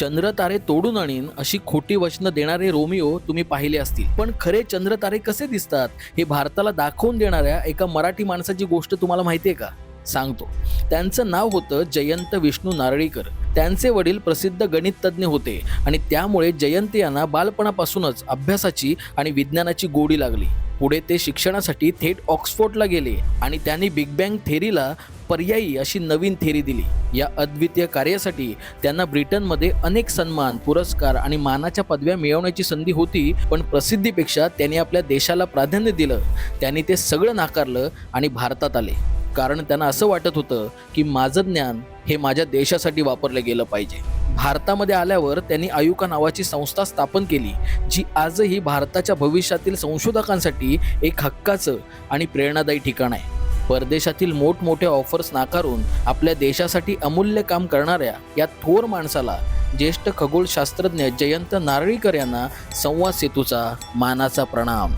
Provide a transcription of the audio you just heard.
चंद्र तारे तोडून आणीन अशी खोटी वचनं देणारे रोमिओ तुम्ही पाहिले असतील. पण खरे चंद्र तारे कसे दिसतात हे भारताला दाखवून देणाऱ्या एका मराठी माणसाची गोष्ट तुम्हाला माहिती आहे का? सांगतो. त्यांचं नाव होतं जयंत विष्णू नारळीकर. त्यांचे वडील प्रसिद्ध गणित तज्ज्ञ होते आणि त्यामुळे जयंत यांना बालपणापासूनच अभ्यासाची आणि विज्ञानाची गोडी लागली. पुढे ते शिक्षणासाठी थेट ऑक्सफोर्डला गेले आणि त्यांनी बिग बँग थेरीला पर्यायी अशी नवीन थेरी दिली. या अद्वितीय कार्यासाठी त्यांना ब्रिटनमध्ये अनेक सन्मान पुरस्कार आणि मानाच्या पदव्या मिळवण्याची संधी होती पण प्रसिद्धीपेक्षा त्यांनी आपल्या देशाला प्राधान्य दिलं. त्यांनी ते सगळं नाकारलं आणि भारतात आले. कारण त्यांना असं वाटत होतं की माझं ज्ञान हे माझ्या देशासाठी वापरलं गेलं पाहिजे. भारतामध्ये आल्यावर त्यांनी आयुका नावाची संस्था स्थापन केली जी आजही भारताच्या भविष्यातील संशोधकांसाठी एक हक्काचं आणि प्रेरणादायी ठिकाण आहे. परदेशातील मोठमोठ्या ऑफर्स नाकारून आपल्या देशासाठी अमूल्य काम करणाऱ्या या थोर माणसाला ज्येष्ठ खगोलशास्त्रज्ञ जयंत नारळीकर यांना संवाद सेतूचा मानाचा प्रणाम.